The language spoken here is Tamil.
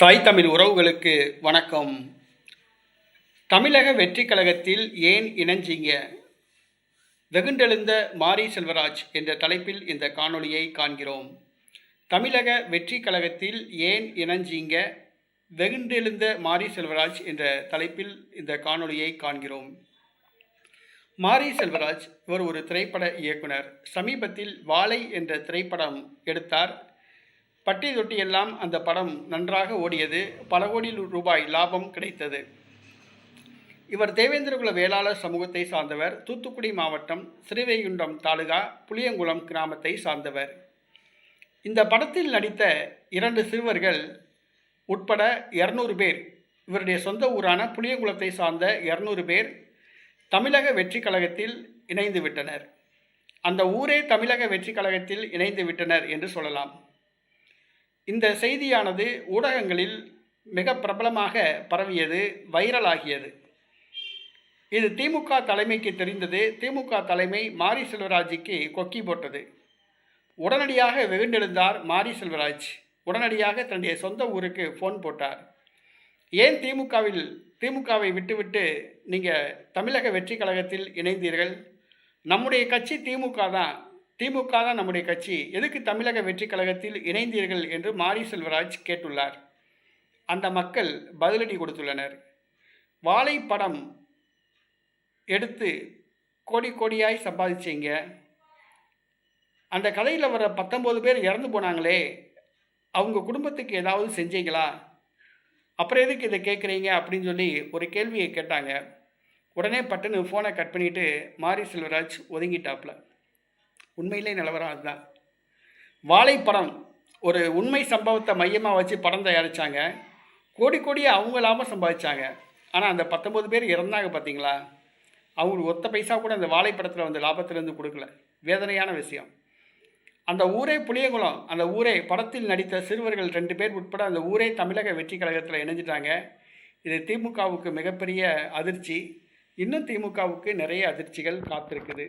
தாய் தமிழ் உறவுகளுக்கு வணக்கம். தமிழக வெற்றி கழகத்தில் ஏன் இணைஞ்சிங்க? வெகுண்டெழுந்த மாரி செல்வராஜ் என்ற தலைப்பில் இந்த காணொளியை காண்கிறோம். தமிழக வெற்றி கழகத்தில் ஏன் இணைஞ்சிங்க? வெகுண்டெழுந்த மாரி செல்வராஜ் என்ற தலைப்பில் இந்த காணொளியை காண்கிறோம். மாரி செல்வராஜ் இவர் ஒரு திரைப்பட இயக்குனர். சமீபத்தில் வாழை என்ற திரைப்படம் எடுத்தார். பட்டி தொட்டி எல்லாம் அந்த படம் நன்றாக ஓடியது. பல கோடி ரூபாய் லாபம் கிடைத்தது. இவர் தேவேந்திரகுல வேளாளர் சமூகத்தை சார்ந்தவர். தூத்துக்குடி மாவட்டம் ஸ்ரீவைகுண்டம் தாலுகா புளியங்குளம் கிராமத்தை சார்ந்தவர். இந்த படத்தில் நடித்த இரண்டு சிறுவர்கள் உட்பட இரநூறு பேர். இவருடைய சொந்த ஊரான புளியங்குளத்தை சார்ந்த இரநூறு பேர் தமிழக வெற்றி கழகத்தில் இணைந்து விட்டனர். அந்த ஊரே தமிழக வெற்றி கழகத்தில் இணைந்து விட்டனர் என்று சொல்லலாம். இந்த செய்தியானது ஊடகங்களில் மிக பிரபலமாக பரவியது வைரலாகியது இது திமுக தலைமைக்கு தெரிந்தது. திமுக தலைமை மாரி செல்வராஜுக்கு கொக்கி போட்டது. உடனடியாக வெகுண்டெழுந்தார் மாரி செல்வராஜ். உடனடியாக தன்னுடைய சொந்த ஊருக்கு ஃபோன் போட்டார். ஏன் திமுகவில் திமுகவை விட்டுவிட்டு நீங்கள் தமிழக வெற்றி கழகத்தில் இணைந்தீர்கள்? நம்முடைய கட்சி திமுக தான். திமுக தான் நம்முடைய கட்சி. எதுக்கு தமிழக வெற்றி கழகத்தில் இணைந்தீர்கள் என்று மாரி செல்வராஜ் கேட்டுள்ளார். அந்த மக்கள் பதிலடி கொடுத்துள்ளனர். வாழை படம் எடுத்து கோடி கோடியாய் சம்பாதிச்சீங்க. அந்த கதையில் வர பத்தொம்போது பேர் இறந்து போனாங்களே. அவங்க குடும்பத்துக்கு ஏதாவது செஞ்சீங்களா? அப்புறம் எதுக்கு இதை கேட்குறீங்க அப்படின்னு சொல்லி ஒரு கேள்வியை கேட்டாங்க. உடனே பட்டுன்னு ஃபோனை கட் பண்ணிவிட்டு மாரி செல்வராஜ் ஒதுங்கிட்டாப்புல உண்மையிலே நிலவரம் அதுதான் வாழைப்படம் ஒரு உண்மை சம்பவத்தை மையமாக வச்சு படம் தயாரித்தாங்க கோடி கோடியை அவங்க லாபம் சம்பாதிச்சாங்க. ஆனால் அந்த பத்தொம்பது பேர் இறந்தாங்க பார்த்தீங்களா அவங்களுக்கு ஒத்த பைசா கூட அந்த வாழைப்படத்தில் வந்து லாபத்திலேருந்து கொடுக்கல. வேதனையான விஷயம். அந்த ஊரே புளியங்குளம். அந்த ஊரே படத்தில் நடித்த சிறுவர்கள் ரெண்டு பேர் உட்பட அந்த ஊரே தமிழக வெற்றி கழகத்தில் இணைஞ்சிட்டாங்க. இது திமுகவுக்கு மிகப்பெரிய அதிர்ச்சி. இன்னும் திமுகவுக்கு நிறைய அதிர்ச்சிகள் காத்திருக்குது.